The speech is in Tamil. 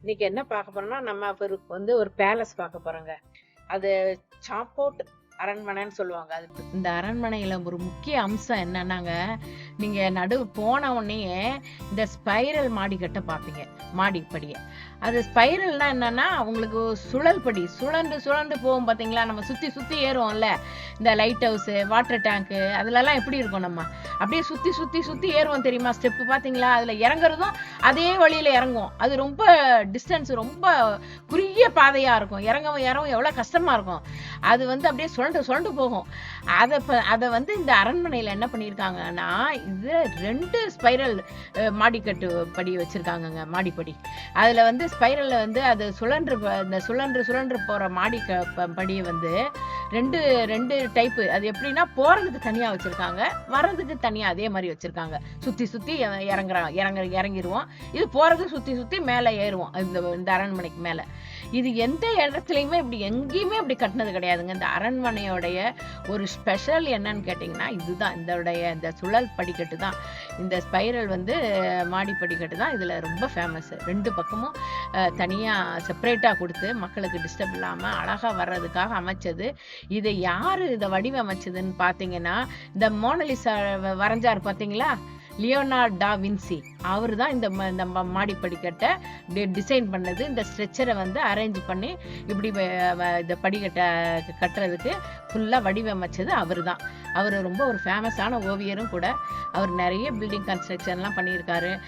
இன்னைக்கு என்ன பார்க்க போறோம்னா நம்ம அவருக்கு வந்து ஒரு பேலஸ் பார்க்க போறோங்க. அது சாப்போட் அரண்மனைன்னு சொல்லுவாங்க. அது இந்த அரண்மனையில ஒரு முக்கிய அம்சம் என்னன்னாங்க நீங்க நடு போன உடனே இந்த ஸ்பைரல் மாடிக்கட்டை பார்ப்பீங்க மாடிப்படியை. அது ஸ்பைரல்னா என்னன்னா உங்களுக்கு சுழல் படி சுழண்டு சுழண்டு போகும் பார்த்தீங்களா நம்ம சுற்றி சுற்றி ஏறுவோம்ல. இந்த லைட் ஹவுஸு வாட்டர் டேங்க்கு அதுலலாம் எப்படி இருக்கும் நம்ம? அப்படியே சுற்றி சுற்றி சுற்றி ஏறுவோம் தெரியுமா? ஸ்டெப்பு பார்த்தீங்களா அதில் இறங்குறதும் அதே வழியில் இறங்குவோம். அது ரொம்ப டிஸ்டன்ஸ் ரொம்ப குறுகிய பாதையாக இருக்கும். இறங்கவும் இறங்கவும் எவ்வளோ கஷ்டமாக இருக்கும். அது வந்து அப்படியே சுரண்டு சுரண்டு போகும். அதை அதை வந்து இந்த அரண்மனையில் என்ன பண்ணியிருக்காங்கன்னா இது ரெண்டு ஸ்பைரல் மாடிக்கட்டு படி வச்சுருக்காங்கங்க மாடிப்படி. அதில் வந்து ஸ்பைரலில் வந்து அது சுழன்று இந்த சுழன்று சுழன்று போகிற மாடி க- படியை வந்து ரெண்டு ரெண்டு டைப்பு அது எப்படின்னா போகிறதுக்கு தனியாக வச்சுருக்காங்க வர்றதுக்கு தனியாக அதே மாதிரி வச்சுருக்காங்க. சுற்றி சுற்றி இ- இறங்குறோம் இறங்க இறங்கிருவோம். இது போகிறது சுற்றி சுற்றி மேலே ஏறுவோம் இந்த இந்த அரண்மனைக்கு மேலே. இது எந்த இடத்துலையுமே இப்படி எங்கேயுமே இப்படி கட்டினது கிடையாதுங்க. இந்த அரண்மனையோடைய ஒரு ஸ்பெஷல் என்னன்னு கேட்டிங்கன்னா இதுதான். இதோடைய இந்த சுழல் படிக்கட்டு தான். இந்த ஸ்பைரல் வந்து மாடி படிக்கட்டு தான். இதில் ரொம்ப ஃபேமஸ் ரெண்டு பக்கமும் தனியாக செப்பரேட்டாக கொடுத்து மக்களுக்கு டிஸ்டர்ப் இல்லாமல் அழகாக வர்றதுக்காக அமைச்சது. இதை யார் இதை வடிவமைச்சதுன்னு பார்த்தீங்கன்னா இந்த மோனலிசா வ- வரைஞ்சார் பார்த்தீங்களா லியோனார்ட் டா வின்சி. அவர் தான் இந்த ம- இந்த ம- மாடி படிக்கட்டை டிசைன் பண்ணது. இந்த ஸ்ட்ரெச்சரை வந்து அரேஞ்ச் பண்ணி இப்படி இந்த படிக்கட்டை கட்டுறதுக்கு ஃபுல்லாக வடிவமைச்சது அவர் தான் அவர் ரொம்ப ஒரு ஃபேமஸான ஓவியரும் கூட. அவர் நிறைய பில்டிங் கன்ஸ்ட்ரக்ஷன்லாம் பண்ணியிருக்காரு.